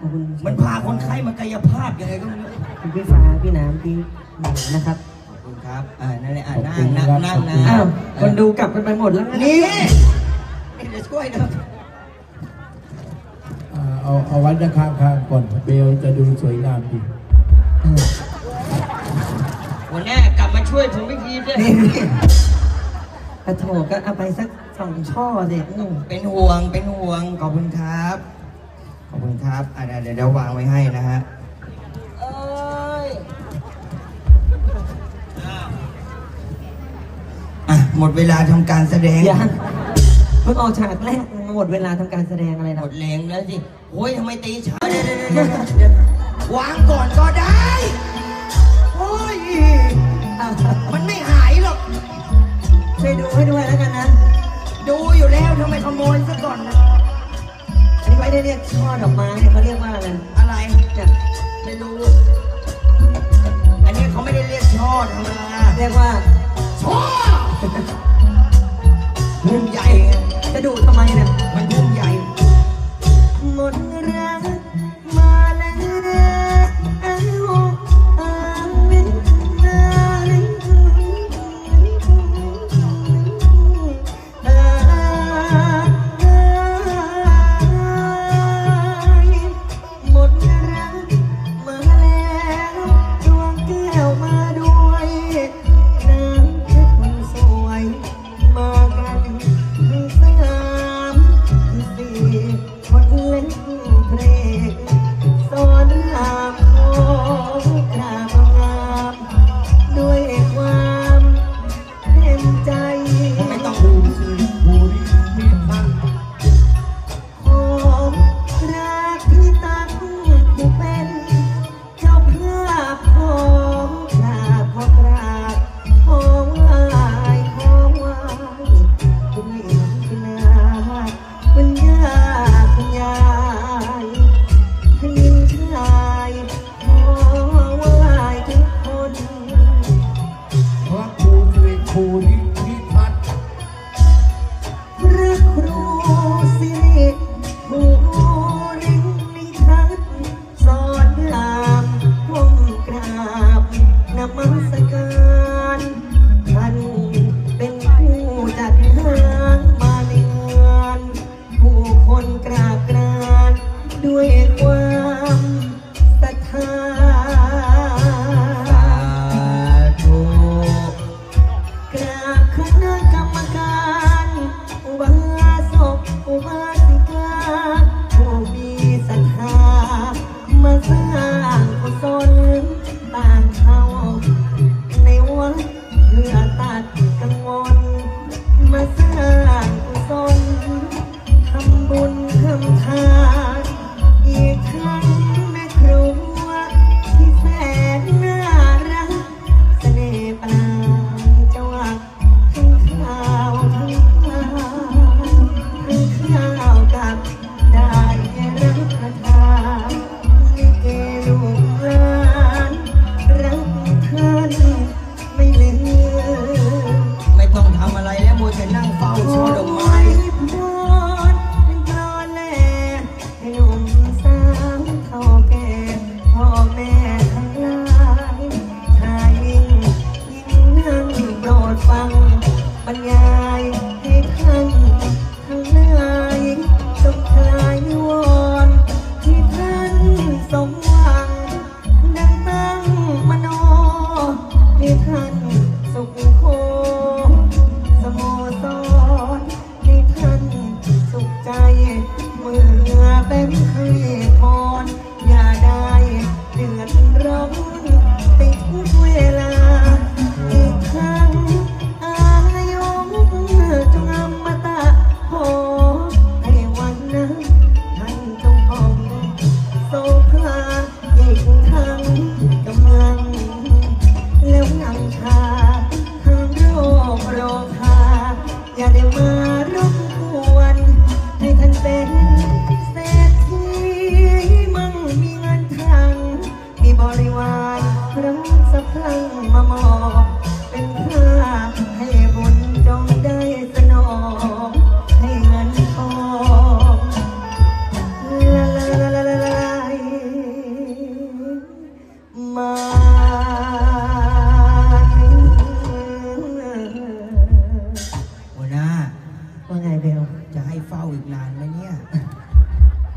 ขอบคุณมันพาคนไข้มากายภาพยังไงก็ไม่รู้คุณพี่ฟ้าพี่น้ำพี่หนึ่งนะครับขอบคุณครับอ่านั่นแหละอ่าขอบนั่คุงณนั่งครับนั่งนะอ้าวคนดูกลับกันไปหมดแล้วนะนี่นี่จะช่วยนะอ่าเอาเอาไว้ด้านข้างๆก่อนเบลจะดูสวยงามดีวันนี้กลับมาช่วยผมอีกทีด้วยนี่กระโถก็เอาไปสักสองช่อเด็กเป็นห่วงเป็นห่วงขอบคุณครับ ขอบคุณครับอ่าเดี๋ยวเดี๋ยววางไว้ให้นะฮะ เอ้ยอ้าวอะ หมดเวลาทำการแสดง ยังเพิ่งออกฉากแรกหมดเวลาทำการแสดงอะไรหมเราดแรงแล้วสิโอ้ยทำไมตีช้าเดี๋ยวเดี๋ยวเดี๋ยวเดี๋ยววางก่อนก็ได้ โอ้ย อ้าวมันไม่หายหรอก ช่วยดูให้ด้วยแล้วกันนะ ดูอยู่แล้วทำไมขโมยซะก่อนนะอันนี้ ไม่ได้เรียกช่อดอกไม้เขาเรียกว่าอะไร อะไรเนี่ยไม่รู้ อันนี้เขาไม่ได้เรียก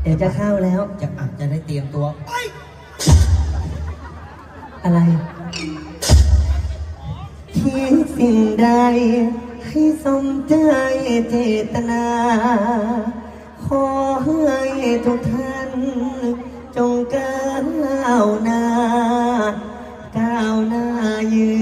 เดี๋ยวจะเข้าแล้ว จะอาจจะได้เตรียมตัวไปอะไรคิดสิ่งใดให้สมใจเจตนา ขอให้ทุกท่าน จงก้าวหน้าก้าวหน้ายืน